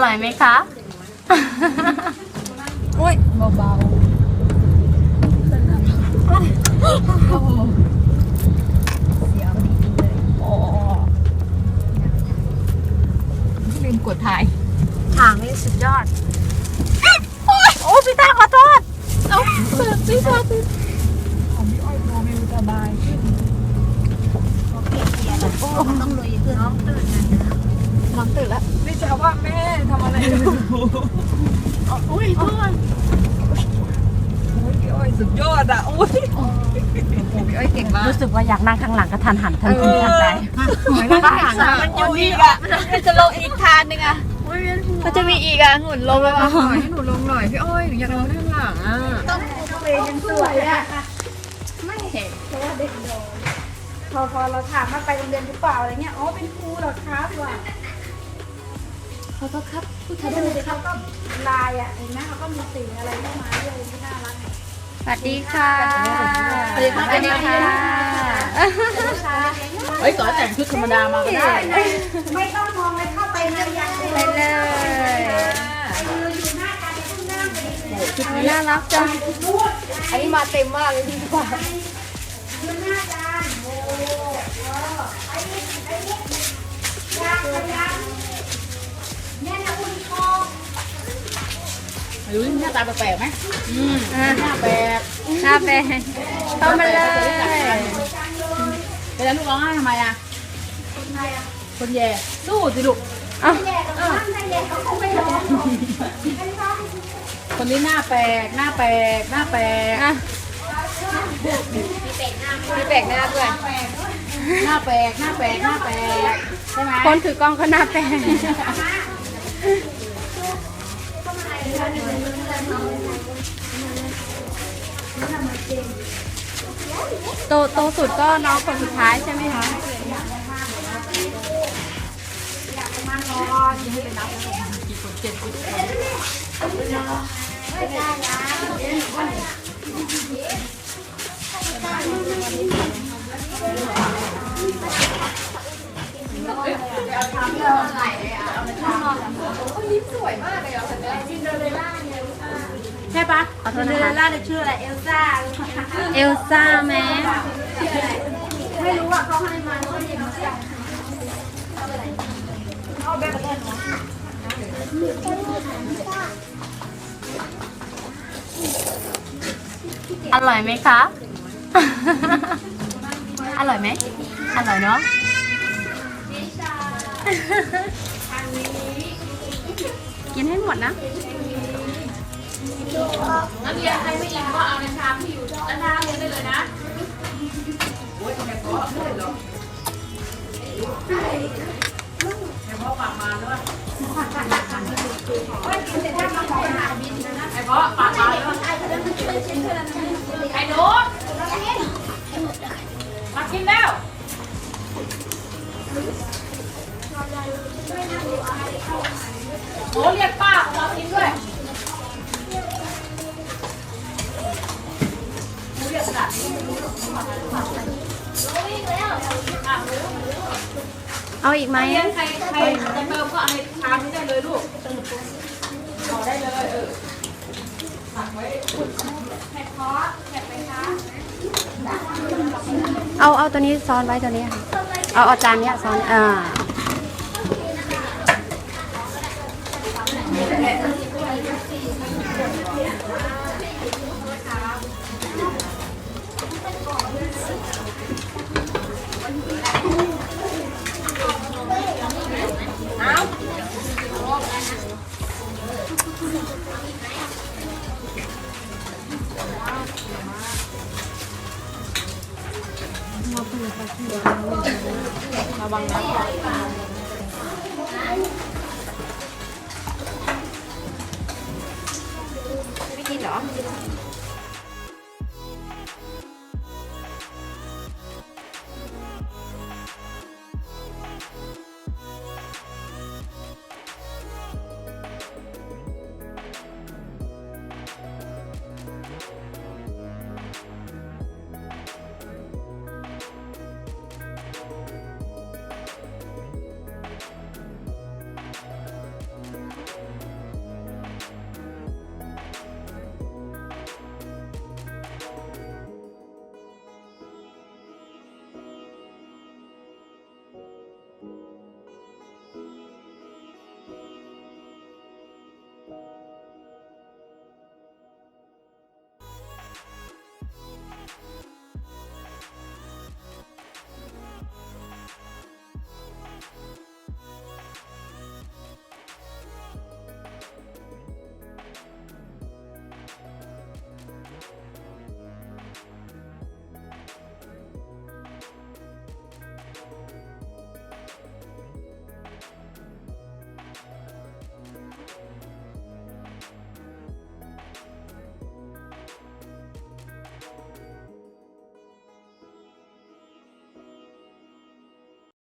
อร่อยไหมคะโอ้ยเบาๆเสียวดีเลยโอ้ลืมกดถ่ายฉากนี้สุดยอด โอ้พี่ตาขอโทษเอาเปิดสิคะตื่นของพี่อ้อยพอไม่สบายขึ้นโอ้ต้องลุยขึ้นน้องตื่นน้องตื่นแล้วไม่ใช่ว่าแม่ทำ อุ้ยโทษโอ้ยพี่อ้อยสุดยอดอะโอ้ยโอ้พี่อ้อยเก่งมากรู้สึกว่าอยากนั่งข้างหลังกระทันหันทันทีทันใดข้างหลังมันอยู่อีกอะมันจะลงอีกทานหนึงอะมันจะมีอีกอะหุ่นลงไปหน่อยให้หนูลงหน่อยพี่อ้อยหนูอยากลงข้างหลังอะพอพอเราถามว่าไปโรงเรียนหรือเปล่าอะไรเงี้ยอ๋อเป็นครูเหรอครับว่ะ ขอโทษครับผู้ชายดูเขาก็ลายอะเห็นไหมเขาก็มีสีอะไรเข้ามาด้วยที่น่ารักเนี่ยสวัสดีค่ะสวัสดีค่ะสวัสดีค่ะเฮ้ยก่อนแต่งชุดธรรมดามาก็ได้ ไม่ต้องมองเลยเข้าไปในยังไปเลยอยู่หน้าการที่ข้างหน้าไปเลยน่ารักจัง อันนี้มาเต็มมากเลยพี่กว่า ดูหน้าตาแปลกๆไหมอะหน้าแปลกหน้าเป็นเข้ามาเลยเป็นแล้วลูกร้องไห้ทำไมอะ คนแย่ สู้สิลูกเอ้าแย่กับท่านได้แย่เขาคงไม่ร้องหรอกไอ้ร้องคนนี้หน้าแปลก หน้าแปลก หน้าแปลกอะมีแปลกหน้าด้วยหน้าแปลก หน้าแปลก หน้าแปลก ใช่ไหมคนถือกล้องก็หน้าเป็น โตโตสุดก็น้องคนสุดท้ายใช่ไหมคะเอาทำเอาไหลเลยอะเอาทำโอ้ยยิ้มสวยมากเลยอะคนนี้ ใช่ปะขอโทษนะคะล่าจะชื่ออะไรเอลซ่าเอลซ่าไหมไม่รู้อะเขาให้มาเขาเรียนมาจากอร่อยไหมคะ อร่อยไหม อร่อยเนาะ กินให้หมดนะนักเรียนใครไม่อิ่มก็เอาในชามที่อยู่ด้านหน้าเรียนได้เลยนะโอ้ยทำไมก็ไอ้พ่อปากมาแล้วไอ้หนู เอาอีกไหมใครใครจะเติมก็เอาในชามนี้ได้เลยลูกขอได้เลยเออเอาเอาตัวนี้ซ้อนไว้ตัวนี้ค่ะเอาเอาจานเนี้ยซ้อนอ่า ระวังนะ